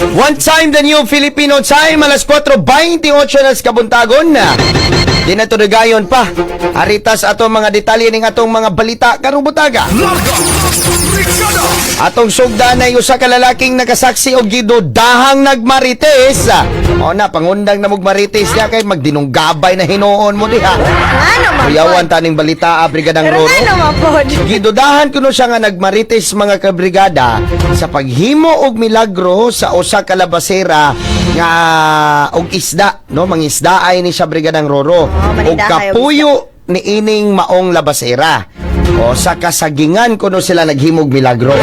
One time the new Filipino time, alas 4.28 na sa kabuntagon na. Di na to nagayon pa. Haritas atong mga detalye ning atong mga balita karubutaga. Atong sugdan ay usa ka lalaking nakasaksi og gidudahang nagmarites. O na pangundang na magmarites niya kay magdinunggabay na hinuon mo diha. Ano man Kuyawan taning balita Brigadang Pero Roro. ano man po? Gidudahan kuno siya nga nagmarites mga kabrigada sa paghimo og milagro sa usa ka labasera nga og isda no? Mangisda ay ni siya brigadang Roro. Og kapuyo ni ining maong labasera. O sa kasagingan kuno sila naghimog milagro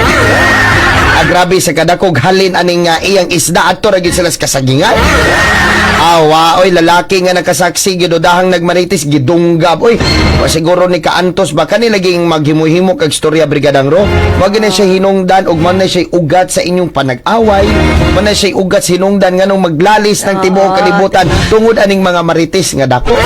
Ah, grabe sa kadakog halin aning nga iyang isda adto ra gid sila sa kasagingan. Awa, oy lalaki nga nakasaksi gidudahang nagmaritis gidunggab oy. Siguro ni kaantos ba kani laging maghimuhimo kag storya brigadang ro. Wag na siya hinungdan ug man na siya ugat sa inyong panag-away. Man na siya ugat sinungdan nganong maglalis ng tibuok kalibutan tungod aning mga maritis nga dako.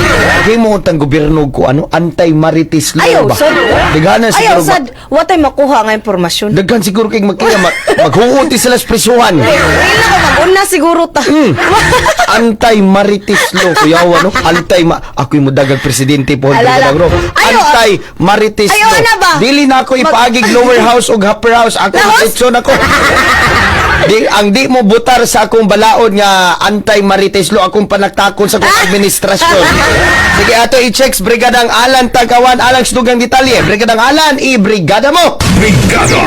Himo tang gobyerno ko ano anti-maritis law Ayaw, ba? sad. Siguro Ayaw, ba? sad. Watay makuha nga impormasyon. Daghan siguro kay magkaya mag maghuuti sila sa prisuhan. Wala ko mag-una siguro ta. Hmm. Anti-maritis law, kuya no? Anti ma ako yung mudagang presidente po Alala. Ayaw, Anti-maritis ayaw, law. ano ba? Dili na ako ipagig lower house o upper house. Ako Lahos? eleksyon ako. di, ang di mo butar sa akong balaod nga anti-maritis law akong panagtakon sa akong administrasyon. Sige, ato i-checks Brigadang Alan Tagawan, Alang Dugang Detalye. Brigadang Alan, i-brigada mo! Brigada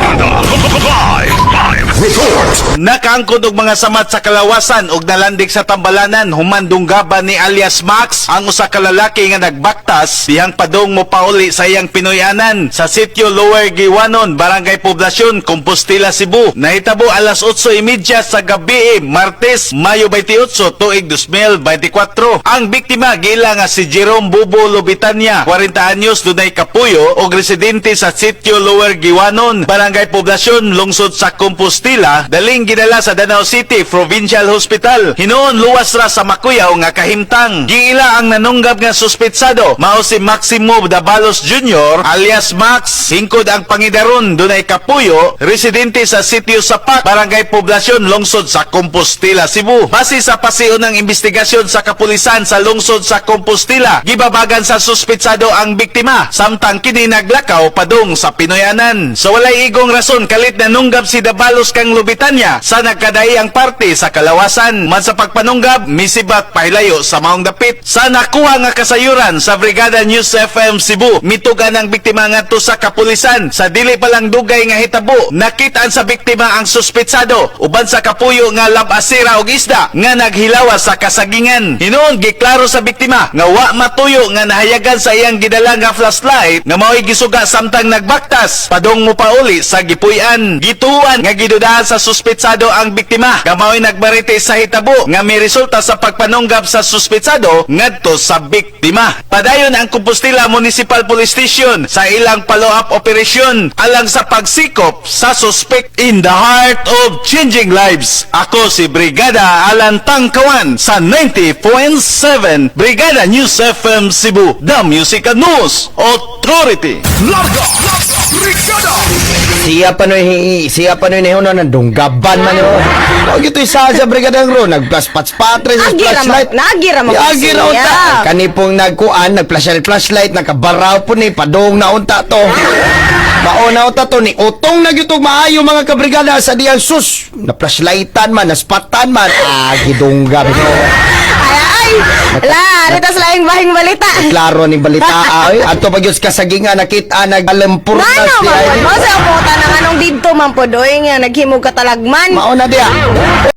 Live Live Report Nakangkod og mga samat sa kalawasan og nalandik sa tambalanan humandunggaban ni alias Max ang usa ka lalaki nga nagbaktas dihang padong mo pauli sa iyang Pinoyanan sa sitio Lower Giwanon, Barangay Poblasyon, Compostela, Cebu. Nahitabo alas 8:30 sa gabi, Martes, Mayo 28, tuig 2024. Ang biktima gila nga si Jerome Bubo Lobitania, 40 anyos, dunay kapuyo og residente sa sitio Lower Giwanon, Barangay Poblasyon, lungsod sa Compostela, daling ginala sa Danau City Provincial Hospital. Hinuon luwas ra sa Makuyaw nga kahimtang. Giila ang nanunggab nga suspetsado, mao si Maximo Dabalos Jr. alias Max, hingkod ang pangidaron dunay kapuyo, residente sa sitio Sapak, Barangay Poblasyon, lungsod sa Compostela, Cebu. Base sa pasiun ng investigasyon sa kapulisan sa lungsod sa Compostela, gibabagan sa suspetsado ang biktima, samtang kini naglakaw padung sa Pinoyanan. So walay igong rason kalit nanunggab si Dabalos kang Lubitanya sa nagkadai ang parte sa kalawasan. Man sa pagpanunggab, misibat pahilayo sa maong dapit. Sa nakuha nga kasayuran sa Brigada News FM Cebu, mitugan ang biktima ngadto sa kapulisan. Sa dili pa lang dugay nga hitabo, nakitaan sa biktima ang suspetsado uban sa kapuyo nga labasira og isda nga naghilawas sa kasagingan. Hinuon giklaro sa biktima nga wa matuyo nga nahayagan sa iyang gidala nga flashlight nga mao'y gisuga samtang nagbaktas padong mo pauli sa gipuy-an. Gituan nga gidudahan sa suspetsado ang biktima nga mao'y nagbarite sa hitabo nga may resulta sa pagpanunggab sa suspetsado ngadto sa biktima. Padayon ang Compostela Municipal Police Station sa ilang follow-up operasyon alang sa pagsikop sa suspect in the heart of changing lives. Ako si Brigada Alan Tangkawan sa 90.7 Brigada News FM Cebu, The Music and News Authority. Larga Brigada Siya pa no siya pa no niho na dunggaban man yo. O gito isa sa brigadang ro nag-plus patch patre sa Agi ra flashlight. ma- naagi ra ma- Agi ra siya. unta. Kani pong nagkuan nag-flashlight flashlight nakabaraw po ni padong na unta to. Mauna unta to ni utong na gyutog maayo mga kabrigada sa diyang sus. Na flashlightan man, na spatan man. Agi dunggab no. Ay, ay. La, rito sa laing bahing balita. Klaro ni balita ay adto pa gyud kasagingan nakita nagalampur na Ano siya. man po? Masa po tanang anong dito man po doy nga naghimog katalagman. Mauna dia.